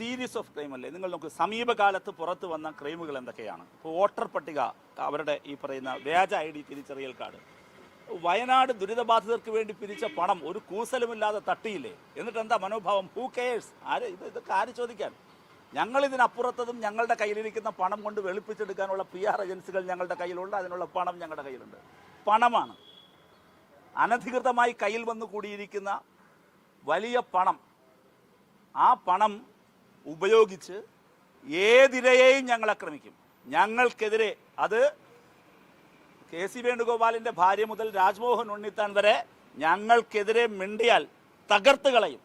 Series of claim അല്ലേ? നിങ്ങൾ നോക്ക് സമീപകാലത്ത് പുറത്തു വന്ന ക്രൈമുകൾ എന്തൊക്കെയാണ്? ഇപ്പോൾ വോട്ടർ പട്ടിക അവരുടെ ഈ പറയുന്ന വ്യാജ ഐ ഡി തിരിച്ചറിയൽ കാർഡ്. വയനാട് ദുരിതബാധിതർക്ക് വേണ്ടി പിരിച്ച പണം ഒരു കൂസലുമില്ലാതെ തട്ടിയില്ലേ? എന്നിട്ട് എന്താ മനോഭാവം? ഹൂ കെയേഴ്സ് ആര്? ഇത് ഇതൊക്കെ ആര് ചോദിക്കാൻ? ഞങ്ങൾ ഇതിനപ്പുറത്തതും ഞങ്ങളുടെ കയ്യിലിരിക്കുന്ന പണം കൊണ്ട് വെളുപ്പിച്ചെടുക്കാനുള്ള പി ആർ ഏജൻസികൾ ഞങ്ങളുടെ കയ്യിലുണ്ട് അതിനുള്ള പണം ഞങ്ങളുടെ കയ്യിലുണ്ട്. പണമാണ്. അനധികൃതമായി കയ്യിൽ വന്നു കൂടിയിരിക്കുന്ന വലിയ പണം. ആ പണം ഉപയോഗിച്ച് ഏതിരയെയും ഞങ്ങൾ ആക്രമിക്കും. ഞങ്ങൾക്കെതിരെ അത് കെ സി വേണുഗോപാലിന്റെ ഭാര്യ മുതൽ രാജ്മോഹൻ ഉണ്ണിത്താൻ വരെ ഞങ്ങൾക്കെതിരെ മിണ്ടിയാൽ തകർത്ത് കളയും.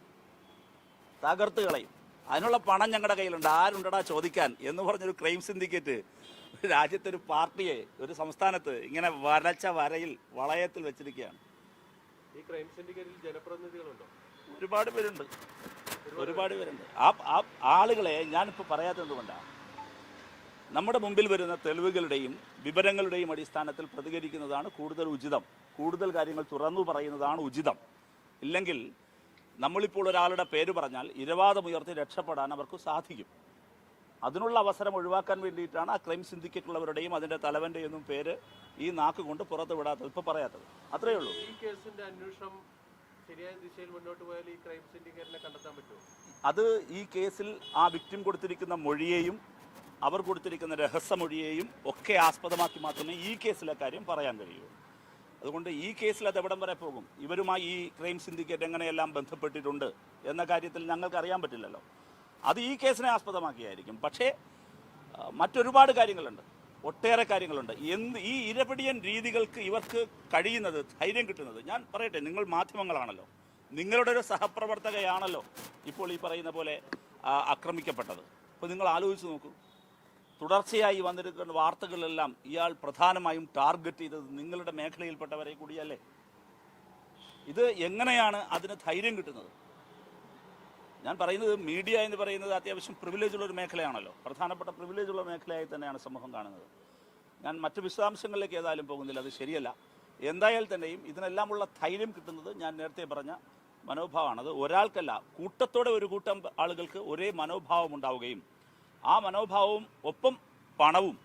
തകർത്ത് കളയും. അതിനുള്ള പണം ഞങ്ങളുടെ കയ്യിലുണ്ട്. ആരുണ്ടടാ ചോദിക്കാൻ എന്ന് പറഞ്ഞൊരു ക്രൈം സിൻഡിക്കേറ്റ് രാജ്യത്തെ ഒരു പാർട്ടിയെ ഒരു സംസ്ഥാനത്ത് ഇങ്ങനെ വരച്ച വരയിൽ വളയത്തിൽ വെച്ചിരിക്കുകയാണ്. ഈ ക്രൈം സിൻഡിക്കേറ്റിൽ ജനപ്രതിനിധികളുണ്ടോ? ഒരുപാട് പേരുണ്ട്. ഒരുപാട് പേരുണ്ട്. ആ ആ ആളുകളെ ഞാനിപ്പോൾ പറയാത്തത് എന്തുകൊണ്ടാണ് നമ്മുടെ മുമ്പിൽ വരുന്ന തെളിവുകളുടെയും വിവരങ്ങളുടെയും അടിസ്ഥാനത്തിൽ പ്രതികരിക്കുന്നതാണ് കൂടുതൽ ഉചിതം. കൂടുതൽ കാര്യങ്ങൾ തുറന്നു പറയുന്നതാണ് ഉചിതം. ഇല്ലെങ്കിൽ നമ്മളിപ്പോൾ ഒരാളുടെ പേര് പറഞ്ഞാൽ ഇരവാദമുയർത്തി രക്ഷപ്പെടാൻ അവർക്ക് സാധിക്കും. അതിനുള്ള അവസരം ഒഴിവാക്കാൻ വേണ്ടിയിട്ടാണ് ആ ക്രൈം സിൻഡിക്കേറ്റുള്ളവരുടെയും അതിന്റെ തലവന്റെയും ഒന്നും പേര് ഈ നാക്ക് കൊണ്ട് പുറത്ത് വിടാത്തത് ഇപ്പോൾ പറയാത്തത്. അത്രയേ ഉള്ളൂ. ഈ കേസിന്റെ അന്വേഷണം ശരിയായ ദിശയിൽ മുന്നോട്ട് പോയാൽ ഈ ക്രൈം സിൻഡിക്കേറ്റിനെ അത് ഈ കേസിൽ ആ വിക്ടിം കൊടുത്തിരിക്കുന്ന മൊഴിയെയും അവർ കൊടുത്തിരിക്കുന്ന രഹസ്യമൊഴിയെയും ഒക്കെ ആസ്പദമാക്കി മാത്രമേ ഈ കേസിലെ കാര്യം പറയാൻ കഴിയൂ. അതുകൊണ്ട് ഈ കേസിൽ അത് എവിടം വരെ പോകും? ഇവരുമായി ഈ ക്രൈം സിൻഡിക്കേറ്റ് എങ്ങനെയെല്ലാം ബന്ധപ്പെട്ടിട്ടുണ്ട് എന്ന കാര്യത്തിൽ ഞങ്ങൾക്ക് അറിയാൻ പറ്റില്ലല്ലോ. അത് ഈ കേസിനെ ആസ്പദമാക്കിയായിരിക്കും. പക്ഷേ മറ്റൊരുപാട് കാര്യങ്ങളുണ്ട്. ഒട്ടേറെ കാര്യങ്ങളുണ്ട്. എന്ത് ഈ ഇരപിടിയൻ രീതികൾക്ക് ഇവർക്ക് കഴിയുന്നത് ധൈര്യം കിട്ടുന്നത് ഞാൻ പറയട്ടെ നിങ്ങൾ മാധ്യമങ്ങളാണല്ലോ. നിങ്ങളുടെ ഒരു സഹപ്രവർത്തകയാണല്ലോ ഇപ്പോൾ ഈ പറയുന്ന പോലെ ആക്രമിക്കപ്പെട്ടത്. അപ്പോൾ നിങ്ങൾ ആലോചിച്ച് നോക്കൂ. തുടർച്ചയായി വന്നിരിക്കുന്ന വാർത്തകളെല്ലാം ഇയാൾ പ്രധാനമായും ടാർഗറ്റ് ചെയ്തത് നിങ്ങളുടെ മേഖലയിൽപ്പെട്ടവരെ കൂടിയല്ലേ? ഇത് എങ്ങനെയാണ് അതിന് ധൈര്യം കിട്ടുന്നത്? ഞാൻ പറയുന്നത് മീഡിയ എന്ന് പറയുന്നത് അത്യാവശ്യം പ്രിവിലേജ് ഉള്ള ഒരു മേഖലയാണല്ലോ. പ്രധാനപ്പെട്ട പ്രിവിലേജ് ഉള്ള മേഖലയായി തന്നെയാണ് സമൂഹം കാണുന്നത്. ഞാൻ മറ്റ് വിശദാംശങ്ങളിലേക്ക് ഏതായാലും പോകുന്നില്ല അത് ശരിയല്ല. എന്തായാൽ തന്നെയും ഇതിനെല്ലാമുള്ള ധൈര്യം കിട്ടുന്നത് ഞാൻ നേരത്തെ പറഞ്ഞ മനോഭാവമാണ് അത് ഒരാൾക്കല്ല കൂട്ടത്തോടെ ഒരു കൂട്ടം ആളുകൾക്ക് ഒരേ മനോഭാവം ഉണ്ടാവുകയും ആ മനോഭാവവും ഒപ്പം പണവും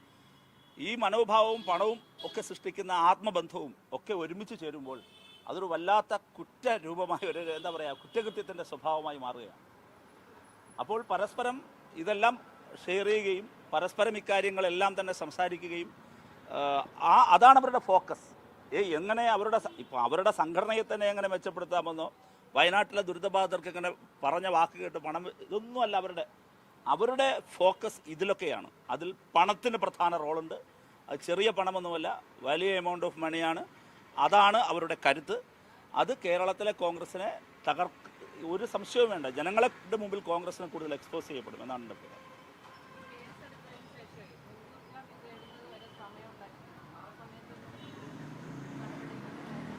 ഈ മനോഭാവവും പണവും ഒക്കെ സൃഷ്ടിക്കുന്ന ആത്മബന്ധവും ഒക്കെ ഒരുമിച്ച് ചേരുമ്പോൾ അതൊരു വല്ലാത്ത കുറ്റരൂപമായ ഒരു എന്താ പറയുക കുറ്റകൃത്യത്തിന്റെ സ്വഭാവമായി മാറുകയാണ്. അപ്പോൾ പരസ്പരം ഇതെല്ലാം ഷെയർ ചെയ്യുകയും പരസ്പരം ഇക്കാര്യങ്ങളെല്ലാം തന്നെ സംസാരിക്കുകയും ആ, അതാണ് അവരുടെ ഫോക്കസ് ഏ എങ്ങനെ അവരുടെ ഇപ്പൊ അവരുടെ സംഘടനയെ തന്നെ എങ്ങനെ മെച്ചപ്പെടുത്താമെന്നോ വയനാട്ടിലെ ദുരിതബാധിതർക്ക് എങ്ങനെ പറഞ്ഞ വാക്ക് കേട്ട് പണം ഇതൊന്നും അല്ല അവരുടെ. അവരുടെ ഫോക്കസ് ഇതിലൊക്കെയാണ്. അതിൽ പണത്തിന് പ്രധാന റോളുണ്ട്. അത് ചെറിയ പണമൊന്നുമല്ല വലിയ എമൗണ്ട് ഓഫ് മണിയാണ് അതാണ് അവരുടെ കരുത്ത്. അത് കേരളത്തിലെ കോൺഗ്രസിനെ തകർ ഒരു സംശയവും വേണ്ട. ജനങ്ങളുടെ മുമ്പിൽ കോൺഗ്രസിനെ കൂടുതൽ എക്സ്പോസ് ചെയ്യപ്പെടും എന്നാണ് എന്റെ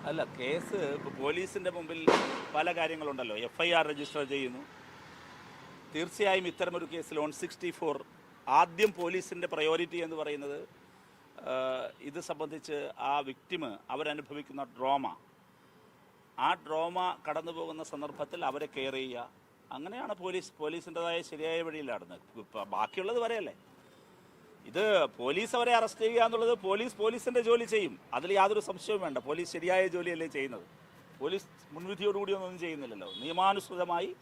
അല്ല കേസ് പോലീസിന്റെ മുമ്പിൽ പല കാര്യങ്ങളുണ്ടല്ലോ. എഫ് ഐ ആർ രജിസ്റ്റർ ചെയ്യുന്നു. തീർച്ചയായും ഇത്തരമൊരു കേസിൽ വൺ സിക്സ്റ്റി ഫോർ ആദ്യം പോലീസിന്റെ പ്രയോറിറ്റി എന്ന് പറയുന്നത് ഇത് സംബന്ധിച്ച് ആ വിക്ടിമ് അവരനുഭവിക്കുന്ന ഡ്രോമ ആ ഡ്രോമ കടന്നു പോകുന്ന സന്ദർഭത്തിൽ അവരെ കെയർ ചെയ്യുക. അങ്ങനെയാണ് പോലീസ് പോലീസിന്റെതായ ശരിയായ ഇപ്പം ബാക്കിയുള്ളത് വരെയല്ലേ? ഇത് പോലീസ് അവരെ അറസ്റ്റ് ചെയ്യുക എന്നുള്ളത് പോലീസ് പോലീസിന്റെ ജോലി ചെയ്യും. അതിൽ യാതൊരു സംശയവും വേണ്ട. പോലീസ് ശരിയായ ജോലിയല്ലേ ചെയ്യുന്നത്. പോലീസ് മുൻവിധിയോടുകൂടി ഒന്നും ചെയ്യുന്നില്ലല്ലോ. നിയമാനുസൃതമായി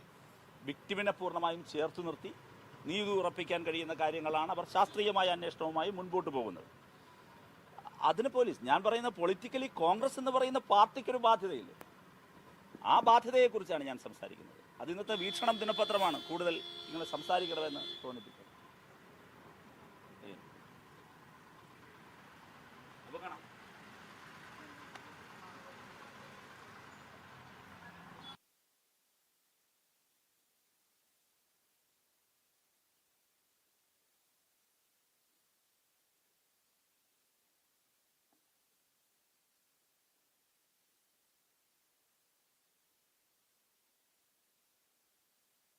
വിക്ടിമിനെ പൂർണമായും ചേർത്ത് നിർത്തി നീതി ഉറപ്പിക്കാൻ കഴിയുന്ന കാര്യങ്ങളാണ് അവർ ശാസ്ത്രീയമായ അന്വേഷണവുമായി മുൻപോട്ട് പോകുന്നത്. അതിന് പോലീസ് ഞാൻ പറയുന്ന പൊളിറ്റിക്കലി കോൺഗ്രസ് എന്ന് പറയുന്ന പാർട്ടിക്കൊരു ബാധ്യതയില്ല? ആ ബാധ്യതയെക്കുറിച്ചാണ് ഞാൻ സംസാരിക്കുന്നത്. അത് ഇന്നത്തെ വീക്ഷണം ദിനപത്രമാണ്. കൂടുതൽ ഇങ്ങനെ സംസാരിക്കണമെന്ന് തോന്നിപ്പിക്കുന്നത്